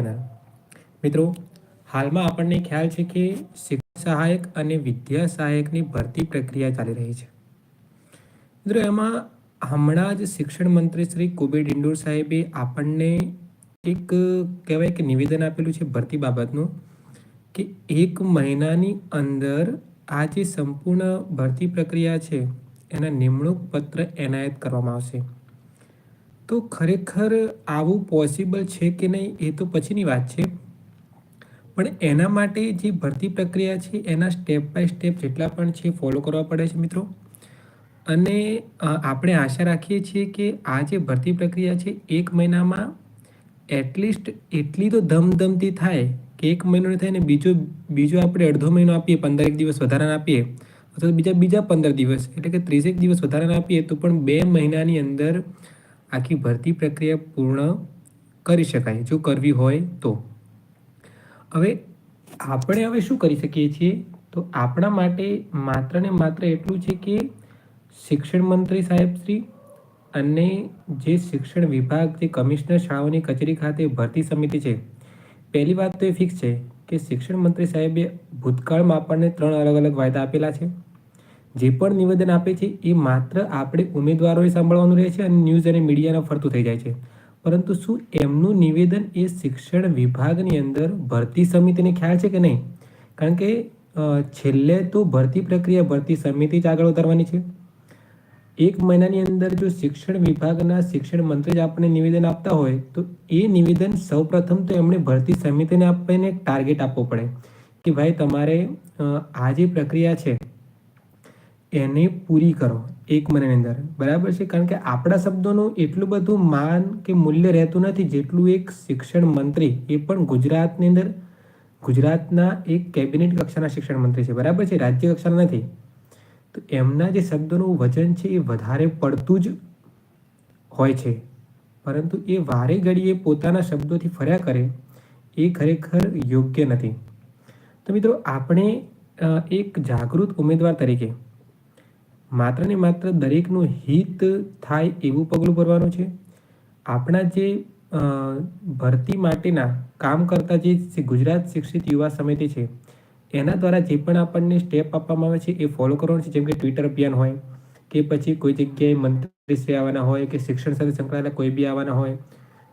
Channel મિત્રો, હાલમાં આપણને ખ્યાલ છે કે શિક્ષણ સહાયક અને વિદ્યા સહાયકની ભરતી પ્રક્રિયા ચાલી રહી છે. મિત્રો, એમાં હમણાં જ શિક્ષણ મંત્રી શ્રી કુબેર ડિંડોર સાહેબે આપણને એક, કહેવાય કે નિવેદન આપેલું છે ભરતી બાબતનું, કે એક મહિનાની અંદર આ જે સંપૂર્ણ ભરતી પ્રક્રિયા છે, એના નિમણૂક પત્ર એનાયત કરવામાં આવશે. તો ખરેખર આવું પોસિબલ છે કે નહીં એ તો પછીની વાત છે. પણ એના માટે જે ભરતી પ્રક્રિયા છે, એના સ્ટેપ બાય સ્ટેપ જેટલા પણ છે ફોલો કરવા પડે છે મિત્રો. અને આપણે આશા રાખીએ છીએ કે આ જે ભરતી પ્રક્રિયા છે, એક મહિનામાં એટલીસ્ટ એટલી તો ધમધમતી થાય કે એક મહિનો થાય ને બીજો બીજો આપણે અડધો મહિનો આપીએ પંદર એક દિવસ વધારાના આપીએ, અથવા બીજા બીજા પંદર દિવસ, એટલે કે ત્રીસેક દિવસ વધારાના આપીએ, તો પણ બે મહિનાની અંદર આખી ભરતી પ્રક્રિયા પૂર્ણ કરી શકાય, જો કરવી હોય તો. હવે આપણે હવે શું કરી શકીએ છીએ? તો આપણા માટે માત્ર ને માત્ર એટલું છે કે શિક્ષણ મંત્રી સાહેબ શ્રી અને જે શિક્ષણ વિભાગ, જે કમિશનર શાળાઓની કચેરી ખાતે ભરતી સમિતિ છે, પહેલી વાત તો એ ફિક્સ છે કે શિક્ષણ મંત્રી સાહેબે ભૂતકાળમાં આપણને ત્રણ અલગ અલગ વાયદા આપેલા છે. જે પણ નિવેદન આપે છે, એ માત્ર આપણે ઉમેદવારોએ સાંભળવાનું રહે છે અને ન્યૂઝ અને મીડિયાના ફરતું થઈ જાય છે. પરંતુ શું એમનું નિવેદન એ શિક્ષણ વિભાગની અંદર ભરતી સમિતિને ખ્યાલ છે કે નહીં? કારણ કે છેલ્લે તો ભરતી પ્રક્રિયા ભરતી સમિતિ જ આગળ વધારવાની છે. એક મહિનાની અંદર જો શિક્ષણ વિભાગના શિક્ષણ મંત્રી જ આપણને નિવેદન આપતા હોય, તો એ નિવેદન સૌપ્રથમ તો એમણે ભરતી સમિતિને આપીને ટાર્ગેટ આપવો પડે કે ભાઈ તમારે આ જે પ્રક્રિયા છે એને પૂરી કરો. એક મહિનાની અંદર. બરાબર છે? કારણ કે આપણા શબ્દોનું એટલું બધું માન કે મૂલ્ય રહેતું નથી જેટલું એક શિક્ષણ મંત્રી એ પણ ગુજરાતની અંદર, ગુજરાતના એક કેબિનેટ કક્ષાના શિક્ષણ મંત્રી છે. બરાબર છે? રાજ્ય કક્ષાના નથી. તો એમના જે શબ્દોનું વજન છે એ વધારે પડતું જ હોય છે. પરંતુ એ વારે ઘડીએ પોતાના શબ્દોથી ફર્યા કરે એ ખરેખર યોગ્ય નથી. તો મિત્રો, આપણે એક જાગૃત ઉમેદવાર તરીકે માત્ર ને માત્ર દરેકનું હિત થાય એવું પગલું ભરવાનું છે. આપણા જે ભરતી માટેના કામ કરતા જે ગુજરાત શિક્ષિત યુવા સમિતિ છે, એના દ્વારા જે પણ આપણને સ્ટેપ આપવામાં આવે છે એ ફોલો કરવાનું છે. જેમ કે ટ્વિટર અભિયાન હોય, કે પછી કોઈ જગ્યાએ મંત્રીશ્રી આવવાના હોય, કે શિક્ષણ સાથે સંકળાયેલા કોઈ બી આવવાના હોય,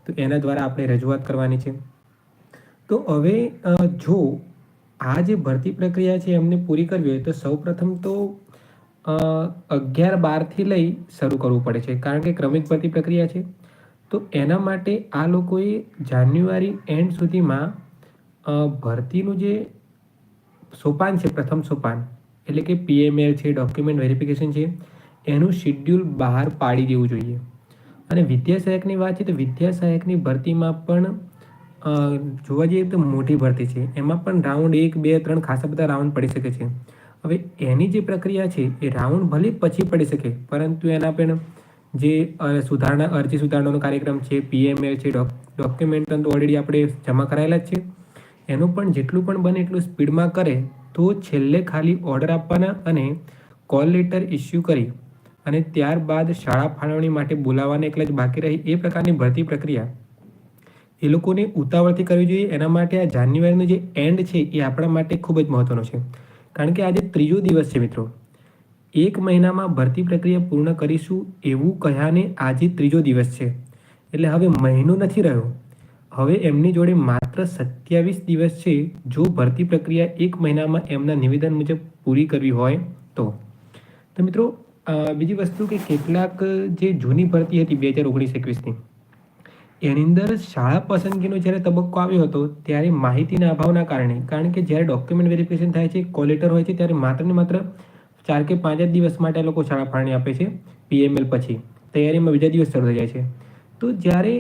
તો એના દ્વારા આપણે રજૂઆત કરવાની છે. તો હવે જો આ જે ભરતી પ્રક્રિયા છે એમને પૂરી કરવી હોય તો સૌપ્રથમ તો અગિયાર બારથી લઈ શરૂ કરવું પડે છે. કારણ કે ક્રમિક ભરતી પ્રક્રિયા છે. તો એના માટે આ લોકોએ જાન્યુઆરી એન્ડ સુધીમાં ભરતીનું જે સોપાન છે, પ્રથમ સોપાન, એટલે કે પીએમએલ છે, ડોક્યુમેન્ટ વેરિફિકેશન છે, એનું શિડ્યુલ બહાર પાડી દેવું જોઈએ. અને વિદ્યા સહાયકની વાત છે, તો વિદ્યા સહાયકની ભરતીમાં પણ જોવા જઈએ તો મોટી ભરતી છે. એમાં પણ રાઉન્ડ એક, બે, ત્રણ ખાસા બધા રાઉન્ડ પડી શકે છે. હવે એની જે પ્રક્રિયા છે, એ રાઉન્ડ ભલે પછી પડી શકે, પરંતુ એના પણ જે સુધારણા, અરજી સુધારણાનો કાર્યક્રમ છે પીએમએલ છે, ડોક, ડોક્યુમેન્ટ તો ઓલરેડી આપણે જમા કરાયેલા જ છે. એનું પણ જેટલું પણ બને એટલું સ્પીડમાં કરે, તો છેલ્લે ખાલી ઓર્ડર આપવાના અને કોલ લેટર ઇસ્યુ કરી અને ત્યારબાદ શાળા ફાળવણી માટે બોલાવવાને એકલા જ બાકી રહી એ પ્રકારની ભરતી પ્રક્રિયા. એ લોકોને ઉતાવળથી કરવી જોઈએ. એના માટે આ જાન્યુઆરીનો જે એન્ડ છે, એ આપણા માટે ખૂબ જ મહત્વનો છે. કારણ કે આજે ત્રીજો દિવસ છે મિત્રો. એક મહિનામાં ભરતી પ્રક્રિયા પૂર્ણ કરીશું એવું કહ્યાને આજે ત્રીજો દિવસ છે. એટલે હવે મહિનો નથી રહ્યો. હવે એમની જોડે માત્ર સત્યાવીસ દિવસ છે. જો ભરતી પ્રક્રિયા એક મહિનામાં એમના નિવેદન મુજબ પૂરી કરવી હોય તો. તો મિત્રો બીજી વસ્તુ કે કેટલાક જે જૂની ભરતી હતી બે હજાર ઓગણીસ એકવીસની એની અંદર શાળા પસંદગીનો જ્યારે તબક્કો આવ્યો હતો, ત્યારે માહિતીના અભાવના કારણે, કારણ કે જ્યારે ડોક્યુમેન્ટ વેરિફિકેશન થાય છે કોલેટર હોય છે, ત્યારે માત્ર ને માત્ર ચાર કે પાંચ જ દિવસ માટે લોકો શાળા ફાળણી આપે છે પીએમએલ પછી. તૈયારીમાં બીજા દિવસ શરૂ થઈ જાય છે. તો જ્યારે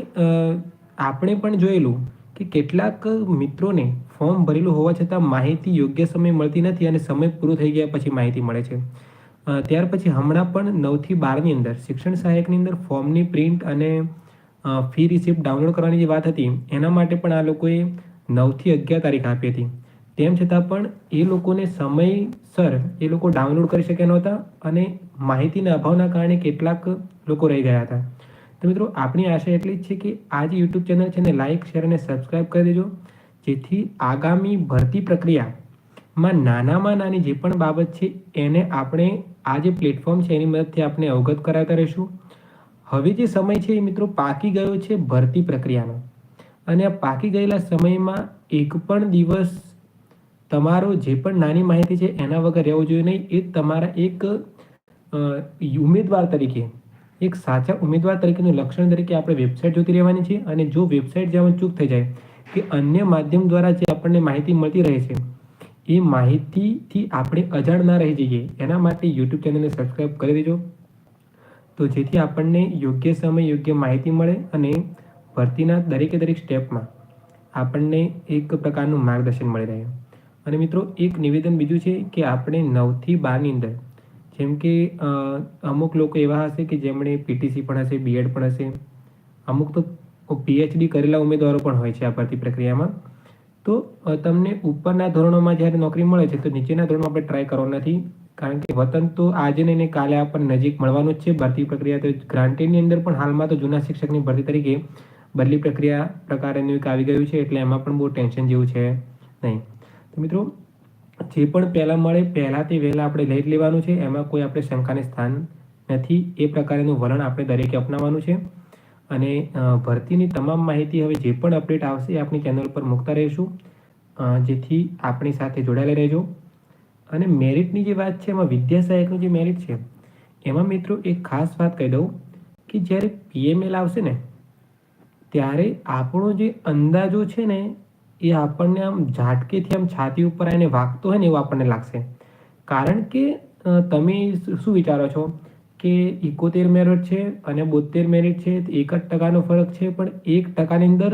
આપણે પણ જોયેલું કે કેટલાક મિત્રોને ફોર્મ ભરેલું હોવા છતાં માહિતી યોગ્ય સમય મળતી નથી અને સમય પૂરો થઈ ગયા પછી માહિતી મળે છે. ત્યાર પછી હમણાં પણ નવથી બારની અંદર શિક્ષણ સહાયકની અંદર ફોર્મની પ્રિન્ટ અને ફી રિસિપ્ટ ડાઉનલોડ કરવાની જે વાત હતી, એના માટે પણ આ લોકોએ નવથી અગિયાર તારીખ આપી હતી. તેમ છતાં પણ એ લોકોને સમયસર એ લોકો ડાઉનલોડ કરી શક્યા નહોતા અને માહિતીના અભાવના કારણે કેટલાક લોકો રહી ગયા હતા. તો મિત્રો, આપણી આશા એટલી જ છે કે આ જે યુટ્યુબ ચેનલ છે ને લાઇક શેર અને સબસ્ક્રાઈબ કરી દેજો. જેથી આગામી ભરતી પ્રક્રિયામાં નાનામાં નાની જે પણ બાબત છે, એને આપણે આ જે પ્લેટફોર્મ છે, એની મદદથી આપણે અવગત કરાવતા રહીશું. હવે જે સમય છે એ મિત્રો પાકી ગયો છે ભરતી પ્રક્રિયાનો. અને આ પાકી ગયેલા સમયમાં એક પણ દિવસ તમારો જે પણ નાની માહિતી છે એના વગર રહેવો જોઈએ નહીં. એ તમારા એક ઉમેદવાર તરીકે, એક સાચા ઉમેદવાર તરીકેનું લક્ષણ તરીકે આપણે વેબસાઇટ જોતી રહેવાની છે. અને જો વેબસાઇટ જેમાં ચૂક થઈ જાય કે અન્ય માધ્યમ દ્વારા જે આપણને માહિતી મળતી રહે છે, એ માહિતીથી આપણે અજાણ ના રહી જઈએ. એના માટે યુટ્યુબ ચેનલને સબસ્ક્રાઈબ કરી દેજો. તો જેથી આપણને યોગ્ય સમય યોગ્ય માહિતી મળે અને ભરતીના દરેકે દરેક સ્ટેપમાં આપણને એક પ્રકારનું માર્ગદર્શન મળી રહે. અને મિત્રો, એક નિવેદન બીજું છે કે આપણે નવથી બારની અંદર, જેમ કે અમુક લોકો એવા હશે કે જેમણે પીટીસી પણ હશે બીએડ પણ હશે, અમુક તો પીએચડી કરેલા ઉમેદવારો પણ હોય છે આ ભરતી પ્રક્રિયામાં. તો તમને ઉપરના ધોરણોમાં જ્યારે નોકરી મળે છે, તો નીચેના ધોરણમાં આપણે ટ્રાય કરવા નથી. કારણ કે વતન તો આજે નહીં ને કાલે આપણને નજીક મળવાનું જ છે. ભરતી પ્રક્રિયા તો ગ્રાન્ટેડની અંદર પણ હાલમાં તો જૂના શિક્ષકની ભરતી તરીકે બદલી પ્રક્રિયા પ્રકારેનું એક આવી ગયું છે એટલે એમાં પણ બહુ ટેન્શન જેવું છે નહીં. તો મિત્રો, જે પણ પહેલાં મળે પહેલાંથી વહેલા આપણે લઈ જ લેવાનું છે. એમાં કોઈ આપણે શંકાને સ્થાન નથી. એ પ્રકારનું વલણ આપણે દરેકે અપનાવવાનું છે. અને ભરતીની તમામ માહિતી હવે જે પણ અપડેટ આવશે એ આપણી ચેનલ પર મૂકતા રહીશું. જેથી આપણી સાથે જોડાયેલા રહેજો. અને મેરિટની જે વાત છે, એમાં વિદ્યા સહાયકનું જે મેરિટ છે, એમાં મિત્રો એક ખાસ વાત કહી દઉં કે જ્યારે પીએમએલ આવશે ને, ત્યારે આપણો જે અંદાજો છે ને, એ આપણને આમ ઝાટકેથી આમ છાતી ઉપર આવીને વાગતો હોય ને, એવું આપણને લાગશે. કારણ કે તમે શું વિચારો છો કે ઇકોતેર મેરિટ છે અને બોતેર મેરિટ છે, એક જ ટકાનો ફરક છે, પણ એક ટકાની અંદર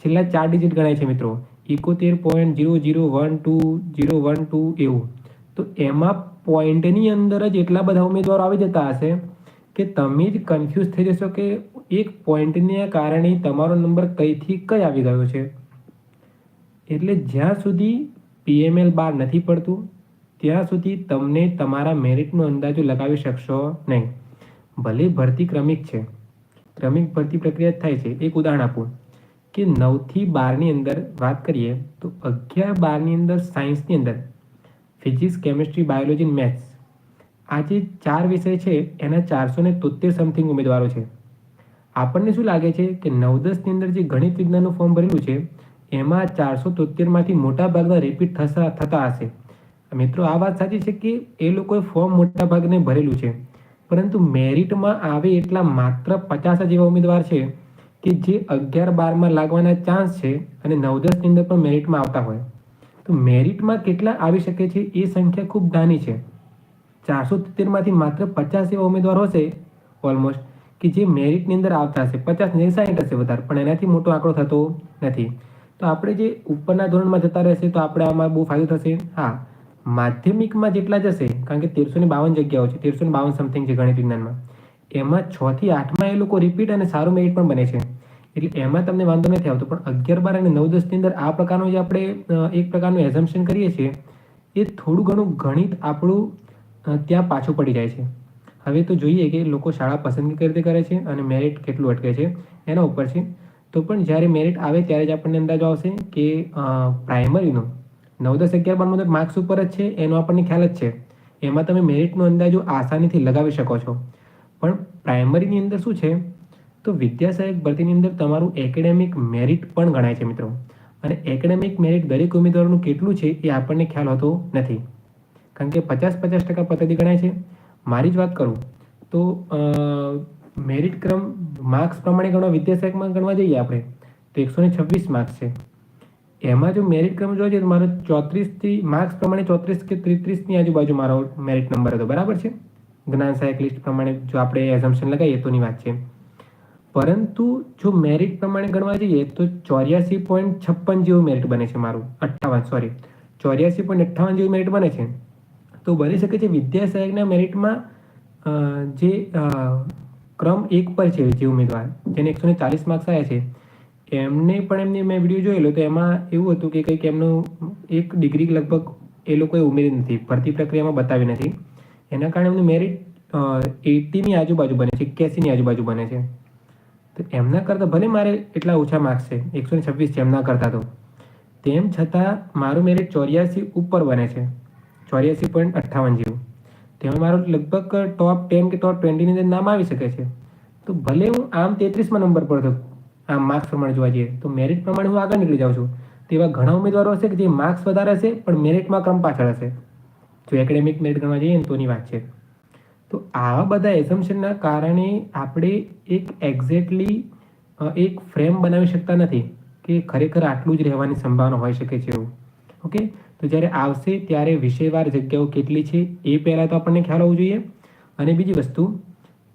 છેલ્લા ચાર ડિજિટ ગણાય છે મિત્રો. ઇકોતેર point zero zero one two zero one two એવું. તો એમાં પોઈન્ટની અંદર જ એટલા બધા ઉમેદવારો આવી જતા હશે કે તમે જ કન્ફ્યુઝ થઈ જશો કે એક પોઈન્ટને કારણે તમારો નંબર કઈથી કઈ આવી ગયો છે. એટલે જ્યાં સુધી પીએમએલ બાર નથી પડતું, ત્યાં સુધી તમને તમારા મેરિટનો અંદાજો લગાવી શકશો નહીં. ભલે ભરતી ક્રમિક છે. ક્રમિક ભરતી પ્રક્રિયા થાય છે. એક ઉદાહરણ આપું. કે નવથી બારની અંદર વાત કરીએ તો અગિયાર બારની અંદર સાયન્સની અંદર ફિઝિક્સ, કેમિસ્ટ્રી, બાયોલોજી મેથ્સ આ જે ચાર વિષય છે એના ચારસો ને તોતેર સમથિંગ ઉમેદવારો છે. આપણને શું લાગે છે કે નવ દસની અંદર જે ગણિત વિજ્ઞાનનું ફોર્મ ભરેલું છે, એમાં ચારસો તોતેરમાંથી મોટા ભાગના રિપીટ થતા થતા હશે? મિત્રો, આ વાત સાચી છે કે એ લોકોએ ફોર્મ મોટા ભાગને ભરેલું છે. પરંતુ મેરિટમાં આવે એટલા માત્ર પચાસ જ એવા ઉમેદવાર છે કે જે અગિયાર બારમાં લાગવાના ચાન્સ છે અને નવ દસની અંદર પણ મેરિટમાં આવતા હોય. તો મેરિટમાં કેટલા આવી શકે છે એ સંખ્યા ખૂબ નાની છે. ચારસો તોતેરમાંથી માત્ર પચાસ એવા ઉમેદવાર હશે ઓલમોસ્ટ કે જે મેરિટની અંદર આવતા હશે. પચાસ ને સાઠ હશે વધારે, પણ એનાથી મોટો આંકડો થતો નથી. તો આપણે જે ઉપરના ધોરણમાં જતા રહેશે તો આપણે આમાં બહુ ફાયદો થશે. હા, માધ્યમિકમાં જેટલા જશે, કારણ કે તેરસો ને બાવન જગ્યાઓ છે, તેરસો ને બાવન સમથિંગ છે ગણિત વિજ્ઞાનમાં. એમાં છ થી આઠમાં એ લોકો રિપીટ અને સારું મેરિટ પણ બને છે. એટલે એમાં તમને વાંધો નથી આવતો, પણ અગિયાર, બાર અને નવ, દસની અંદર આ પ્રકારનું જે આપણે એક પ્રકારનું એઝમ્પશન કરીએ છીએ, એ થોડું ઘણું ગણિત આપણું ત્યાં પાછું પડી જાય છે. હવે તો જોઈએ કે લોકો શાળા પસંદગી કઈ રીતે કરે છે અને મેરિટ કેટલું અટકે છે, એના ઉપર છે. તો પણ જ્યારે મેરિટ આવે ત્યારે જ આપણને અંદાજો આવશે કે પ્રાઇમરીનું નવ, દસ, અગિયાર બારમાં તો માર્ક્સ ઉપર જ છે, એનો આપણને ખ્યાલ જ છે. એમાં તમે મેરિટનો અંદાજો આસાનીથી લગાવી શકો છો. પણ પ્રાઇમરીની અંદર શું છે? તો વિદ્યા સહાયક ભરતીની અંદર તમારું એકેડેમિક મેરિટ પણ ગણાય છે મિત્રો. અને એકેડેમિક મેરિટ દરેક ઉમેદવારનું કેટલું છે એ આપણને ખ્યાલ હોતો નથી. કારણ કે પચાસ પચાસ ટકા પદ્ધતિ ગણાય છે. મારી જ વાત કરું, તો મેરિટ ક્રમ માર્ક્સ પ્રમાણે ગણવા વિદ્યા સહાયકમાં ગણવા જઈએ આપણે, તો એકસો ને છવ્વીસ માર્ક્સ છે. એમાં જો મેરિટ ક્રમ જઈએ તો મારો ચોત્રીસથી માર્ક્સ પ્રમાણે ચોત્રીસ કે ત્રીસની આજુબાજુ મારો મેરિટ નંબર હતો, બરાબર છે? જ્ઞાન સહાયક લિસ્ટ પ્રમાણે જો આપણે એઝમ્પશન લગાવીએ તોની વાત છે. પરંતુ જો મેરિટ પ્રમાણે ગણવા જઈએ તો ચોર્યાસી પોઈન્ટ છપ્પન જેવું મેરિટ બને છે મારું. અઠ્ઠાવન સોરી ચોર્યાસી પોઈન્ટ અઠ્ઠાવન જેવું મેરિટ બને છે. તો બની શકે છે વિદ્યા સહાયકના મેરિટમાં જે ક્રમ એક પર છે જે ઉમેદવાર, જેને એકસો ને ચાલીસ માર્ક્સ આવ્યા છે. એમને પણ એમને મેં વીડિયો જોયેલો, તો એમાં એવું હતું કે કંઈક એમનું એક ડિગ્રી લગભગ એ લોકોએ ઉમેરી નથી, ભરતી પ્રક્રિયામાં બતાવી નથી. એના કારણે એમનું મેરિટ એટીની આજુબાજુ બને છે, એક્યાસીની આજુબાજુ બને છે. તો એમના કરતાં ભલે મારે એટલા ઓછા માર્ક્સ છે, એકસો છવ્વીસ છે એમના કરતાં તો. તેમ છતાં મારું મેરિટ ચોર્યાસી ઉપર બને છે, ચોર્યાસી પોઈન્ટ અઠ્ઠાવન જેવું. તેમાં મારો લગભગ ટોપ ટેન કે ટોપ ટ્વેન્ટીની અંદર નામ આવી શકે છે. તો ભલે હું આમ તેત્રીસમાં નંબર પર થયું આમ માર્ક્સ પ્રમાણે જોવા જઈએ, તો મેરિટ પ્રમાણે હું આગળ નીકળી જાઉં છું. તેવા ઘણા ઉમેદવારો હશે કે જે માર્ક્સ વધારે હશે, પણ મેરિટમાં ક્રમ પાછળ હશે. જો એકેડેમિક મેરિટ ગણવા જઈએ ને તોની વાત છે. તો આવા બધા એઝમ્પશનના કારણે આપણે એક એક્ઝેક્ટલી એક ફ્રેમ બનાવી શકતા નથી કે ખરેખર આટલું જ રહેવાની સંભાવના હોઈ શકે છે એવું. ઓકે? તો જ્યારે આવશે ત્યારે વિષયવાર જગ્યાઓ કેટલી છે એ પહેલાં તો આપણને ખ્યાલ હોવો જોઈએ. અને બીજી વસ્તુ,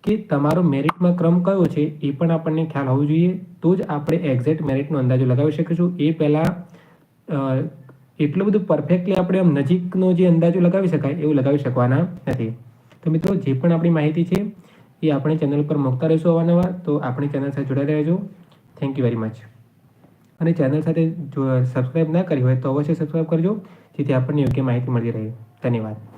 કે તમારો મેરિટમાં ક્રમ કયો છે એ પણ આપણને ખ્યાલ હોવો જોઈએ. તો જ આપણે એક્ઝેક્ટ મેરિટનો અંદાજો લગાવી શકીશું. એ પહેલાં એટલું બધું પરફેક્ટલી આપણે આમ નજીકનો જે અંદાજો લગાવી શકાય એવું લગાવી શકવાના નથી. તો મિત્રો, જે પણ આપણી માહિતી છે, એ આપણે ચેનલ પર મૂકતા રહીશું અવારનવાર. તો આપણી ચેનલ સાથે જોડાઈ રહેજો. થેન્ક યુ વેરી મચ અને ચેનલ સાથે જો સબસ્ક્રાઈબ ના કરી હોય તો અવશ્ય સબસ્ક્રાઈબ કરજો, જેથી આપણને યોગ્ય માહિતી મળી રહે. ધન્યવાદ.